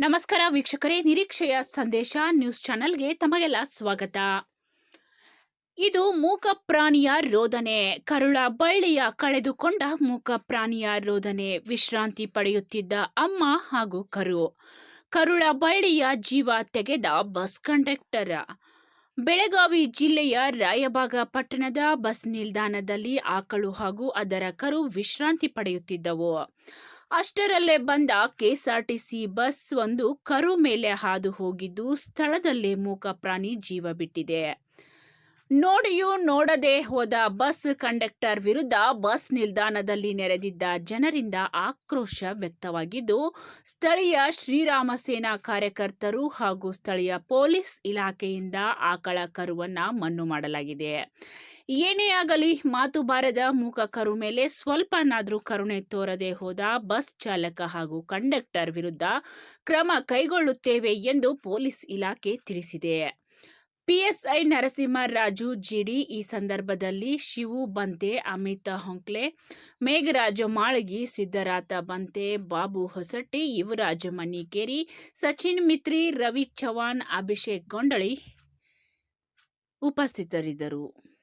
ನಮಸ್ಕಾರ ವೀಕ್ಷಕರೇ, ನಿರೀಕ್ಷೆಯ ಸಂದೇಶ ನ್ಯೂಸ್ ಚಾನೆಲ್ಗೆ ತಮಗೆಲ್ಲ ಸ್ವಾಗತ. ಇದು ಮೂಕ ಪ್ರಾಣಿಯ ರೋದನೆ ಕರುಳ ಬಳ್ಳಿಯ ಕಳೆದುಕೊಂಡ ಮೂಕ ಪ್ರಾಣಿಯ ರೋದನೆ ವಿಶ್ರಾಂತಿ ಪಡೆಯುತ್ತಿದ್ದ ಅಮ್ಮ ಹಾಗೂ ಕರು. ಕರುಳ ಬಳ್ಳಿಯ ಜೀವ ತೆಗೆದ ಬಸ್ ಕಂಡಕ್ಟರ್. ಬೆಳಗಾವಿ ಜಿಲ್ಲೆಯ ರಾಯಭಾಗ ಪಟ್ಟಣದ ಬಸ್ ನಿಲ್ದಾಣದಲ್ಲಿ ಆಕಳು ಹಾಗೂ ಅದರ ಕರು ವಿಶ್ರಾಂತಿ ಪಡೆಯುತ್ತಿದ್ದವು. ಅಷ್ಟರಲ್ಲೇ ಬಂದ ಕೆಎಸ್ಆರ್ಟಿಸಿ ಬಸ್ ಒಂದು ಕರು ಮೇಲೆ ಹಾದು ಹೋಗಿದ್ದು ಸ್ಥಳದಲ್ಲೇ ಮೂಕ ಪ್ರಾಣಿ ಜೀವ ಬಿಟ್ಟಿದೆ. ನೋಡಿಯೂ ನೋಡದೆ ಹೋದ ಬಸ್ ಕಂಡಕ್ಟರ್ ವಿರುದ್ಧ ಬಸ್ ನಿಲ್ದಾಣದಲ್ಲಿ ನೆರೆದಿದ್ದ ಜನರಿಂದ ಆಕ್ರೋಶ ವ್ಯಕ್ತವಾಗಿದ್ದು, ಸ್ಥಳೀಯ ಶ್ರೀರಾಮ ಸೇನಾ ಕಾರ್ಯಕರ್ತರು ಹಾಗೂ ಸ್ಥಳೀಯ ಪೊಲೀಸ್ ಇಲಾಖೆಯಿಂದ ಆಕಳ ಕರುವನ್ನು ಮಣ್ಣು ಮಾಡಲಾಗಿದೆ. ಏನೇ ಆಗಲಿ ಮಾತು ಬಾರದ ಮೂಕ ಕರು ಮೇಲೆ ಸ್ವಲ್ಪನಾದರೂ ಕರುಣೆ ತೋರದೆ ಹೋದ ಬಸ್ ಚಾಲಕ ಹಾಗೂ ಕಂಡಕ್ಟರ್ ವಿರುದ್ಧ ಕ್ರಮ ಕೈಗೊಳ್ಳುತ್ತೇವೆ ಎಂದು ಪೊಲೀಸ್ ಇಲಾಖೆ ತಿಳಿಸಿದೆ. ಪಿಎಸ್ಐ ನರಸಿಂಹರಾಜು, ಜಿಡಿ ಈ ಸಂದರ್ಭದಲ್ಲಿ ಶಿವು ಬಂತೆ, ಅಮಿತ್ ಹೊಂಕ್ಲೆ, ಮೇಘರಾಜ ಮಾಳಗಿ, ಸಿದ್ದರಾತ ಬಂತೆ, ಬಾಬು ಹೊಸಟ್ಟಿ, ಯುವರಾಜ ಮನಿಕೇರಿ ಸಚಿನ್ ಮಿತ್ರಿ, ರವಿ ಚವಾಣ್ ಅಭಿಷೇಕ್ ಗೊಂಡಳಿ ಉಪಸ್ಥಿತರಿದ್ದರು.